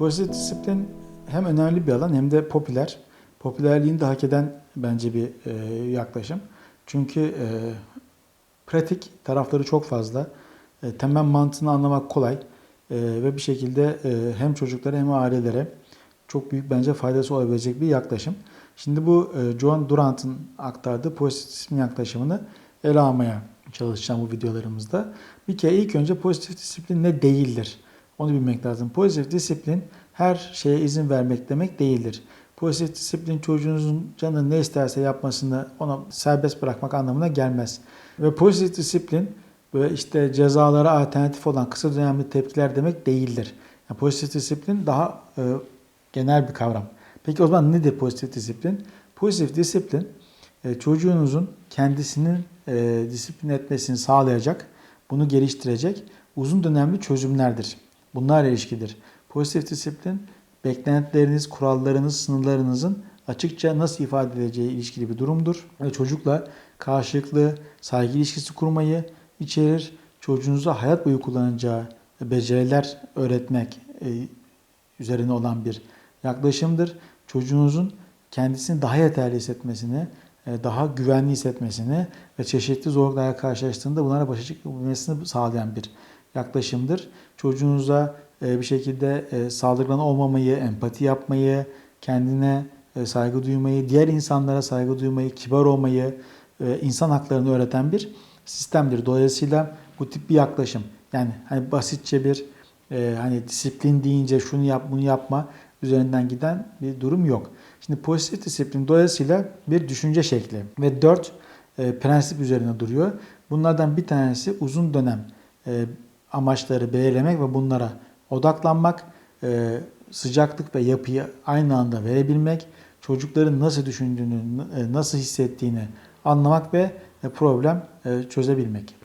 Pozitif disiplin hem önemli bir alan hem de popüler. Popülerliğini de hak eden bence bir e, yaklaşım. Çünkü e, pratik tarafları çok fazla. E, temel mantığını anlamak kolay. E, ve bir şekilde e, hem çocuklara hem ailelere çok büyük bence faydası olabilecek bir yaklaşım. Şimdi bu e, John Durant'ın aktardığı pozitif yaklaşımını ele almaya çalışacağım bu videolarımızda. Bir kere ilk önce pozitif disiplin ne değildir? Onu bilmek lazım. Pozitif disiplin her şeye izin vermek demek değildir. Pozitif disiplin çocuğunuzun canı ne isterse yapmasını ona serbest bırakmak anlamına gelmez. Ve pozitif disiplin böyle işte cezalara alternatif olan kısa dönemli tepkiler demek değildir. Yani pozitif disiplin daha e, genel bir kavram. Peki o zaman nedir pozitif disiplin? Pozitif disiplin e, çocuğunuzun kendisinin e, disiplin etmesini sağlayacak, bunu geliştirecek uzun dönemli çözümlerdir. Bunlarla ilişkidir. Pozitif disiplin beklentileriniz, kurallarınız, sınırlarınızın açıkça nasıl ifade edileceği ilişkili bir durumdur. Ve çocukla karşılıklı saygı ilişkisi kurmayı içerir. Çocuğunuza hayat boyu kullanacağı beceriler öğretmek e, üzerine olan bir yaklaşımdır. Çocuğunuzun kendisini daha yeterli hissetmesini, e, daha güvenli hissetmesini ve çeşitli zorluklarla karşılaştığında bunlara başa çıkmasını sağlayan bir yaklaşımdır. Çocuğunuza e, bir şekilde e, saldırgan olmamayı, empati yapmayı, kendine e, saygı duymayı, diğer insanlara saygı duymayı, kibar olmayı, insan haklarını öğreten bir sistemdir. Dolayısıyla bu tip bir yaklaşım. Yani hani basitçe bir hani disiplin deyince şunu yap, bunu yapma üzerinden giden bir durum yok. Şimdi pozitif disiplin dolayısıyla bir düşünce şekli ve dört prensip üzerine duruyor. Bunlardan bir tanesi uzun dönem amaçları belirlemek ve bunlara odaklanmak, e, sıcaklık ve yapıyı aynı anda verebilmek, çocukların nasıl düşündüğünü, e, nasıl hissettiğini anlamak ve problem e, çözebilmek.